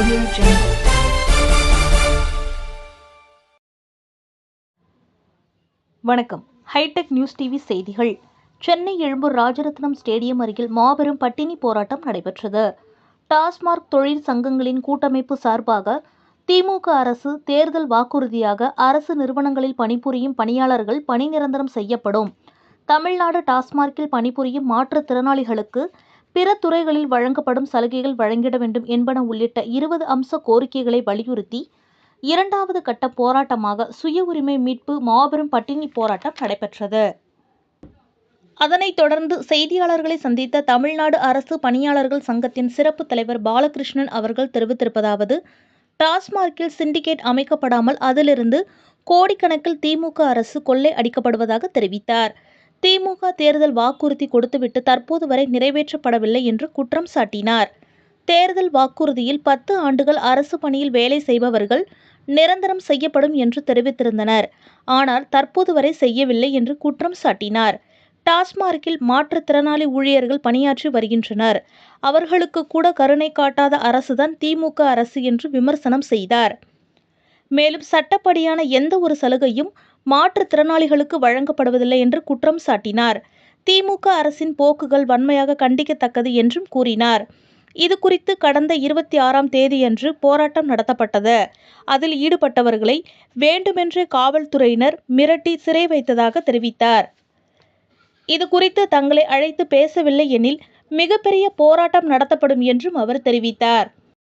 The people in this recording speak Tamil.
Audio Jungle. வணக்கம் ஹைடெக் நியூஸ் டிவி செய்திகள். சென்னை எழும்பூர் ராஜரத்னம் ஸ்டேடியம் அருகில் மாபெரும் பட்டினி போராட்டம் நடைபெற்றது. டாஸ்மார்க் தொழில் சங்கங்களின் கூட்டமைப்பு சார்பாக திமுக அரசு தேர்தல் வாக்குறுதியாக அரசு நிறுவனங்களில் பணிபுரியும் பணியாளர்கள் பணி நிரந்தரம் செய்யப்படும். தமிழ்நாடு டாஸ்மார்க்கில் பணிபுரியும் மாற்றுத்திறனாளிகளுக்கு பிற துறைகளில் வழங்கப்படும் சலுகைகள் வழங்கிட வேண்டும் என்பன உள்ளிட்ட இருபது அம்ச கோரிக்கைகளை வலியுறுத்தி இரண்டாவது கட்ட போராட்டமாக சுய உரிமை மீட்பு மாபெரும் பட்டினி போராட்டம் நடைபெற்றது. அதனைத் தொடர்ந்து செய்தியாளர்களை சந்தித்த தமிழ்நாடு அரசு பணியாளர்கள் சங்கத்தின் சிறப்பு தலைவர் பாலகிருஷ்ணன் அவர்கள் தெரிவித்திருப்பதாவது டாஸ்மார்க்கில் சிண்டிகேட் அமைக்கப்படாமல் அதிலிருந்து கோடிக்கணக்கில் திமுக அரசு கொள்ளை அடிக்கப்படுவதாக தெரிவித்தார். திமுக தேர்தல் வாக்குறுதி கொடுத்துவிட்டு தற்போது வரை நிறைவேற்றப்படவில்லை என்று குற்றம் சாட்டினார். தேர்தல் வாக்குறுதியில் பத்து ஆண்டுகள் அரசு பணியில் வேலை செய்பவர்கள் நிரந்தரம் செய்யப்படும் என்று தெரிவித்திருந்தனர். ஆனால் தற்போது வரை செய்யவில்லை என்று குற்றம் சாட்டினார். டாஸ்மார்க்கில் மாற்றுத்திறனாளி ஊழியர்கள் பணியாற்றி வருகின்றனர். அவர்களுக்கு கூட கருணை காட்டாத அரசுதான் திமுக அரசு என்று விமர்சனம் செய்தார். மேலும் சட்டப்படியான எந்த ஒரு சலுகையும் மாற்றுத்திறனாளிகளுக்கு வழங்கப்படுவதில்லை என்று குற்றம் சாட்டினார். திமுக அரசின் போக்குகள் வன்மையாக கண்டிக்கத்தக்கது என்றும் கூறினார். இது குறித்து கடந்த இருபத்தி ஆறாம் தேதியன்று போராட்டம் நடத்தப்பட்டது. அதில் ஈடுபட்டவர்களை வேண்டுமென்றே காவல்துறையினர் மிரட்டி சிறை வைத்ததாக தெரிவித்தார். இது குறித்து தங்களை அழைத்து பேசவில்லை எனில் மிகப்பெரிய போராட்டம் நடத்தப்படும் என்றும் அவர் தெரிவித்தார்.